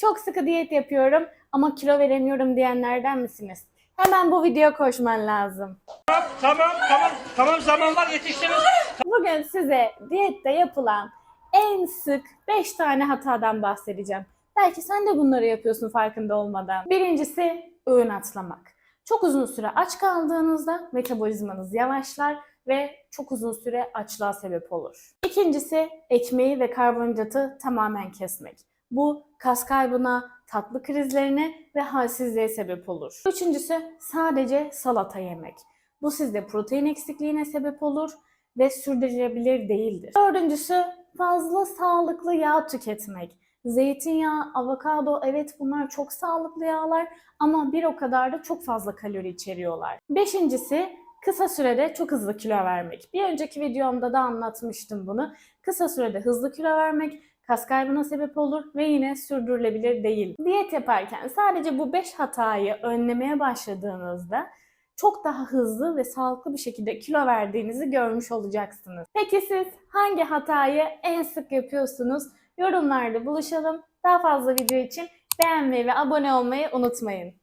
çok sıkı diyet yapıyorum ama kilo veremiyorum diyenlerden misiniz? Hemen bu videoya koşman lazım. Tamam tamam tamam zaman var yetiştiniz. Bugün size diyette yapılan en sık 5 tane hatadan bahsedeceğim. Belki sen de bunları yapıyorsun farkında olmadan. Birincisi öğün atlamak. Çok uzun süre aç kaldığınızda metabolizmanız yavaşlar ve çok uzun süre açlığa sebep olur. İkincisi ekmeği ve karbonhidratı tamamen kesmek. Bu kas kaybına, tatlı krizlerine ve halsizliğe sebep olur. Üçüncüsü sadece salata yemek. Bu sizde protein eksikliğine sebep olur ve sürdürülebilir değildir. Dördüncüsü fazla sağlıklı yağ tüketmek. Zeytinyağı, avokado evet bunlar çok sağlıklı yağlar ama bir o kadar da çok fazla kalori içeriyorlar. Beşincisi kısa sürede çok hızlı kilo vermek. Bir önceki videomda da anlatmıştım bunu. Kısa sürede hızlı kilo vermek kas kaybına sebep olur ve yine sürdürülebilir değil. Diyet yaparken sadece bu 5 hatayı önlemeye başladığınızda çok daha hızlı ve sağlıklı bir şekilde kilo verdiğinizi görmüş olacaksınız. Peki siz hangi hatayı en sık yapıyorsunuz? Yorumlarda buluşalım. Daha fazla video için beğenmeyi ve abone olmayı unutmayın.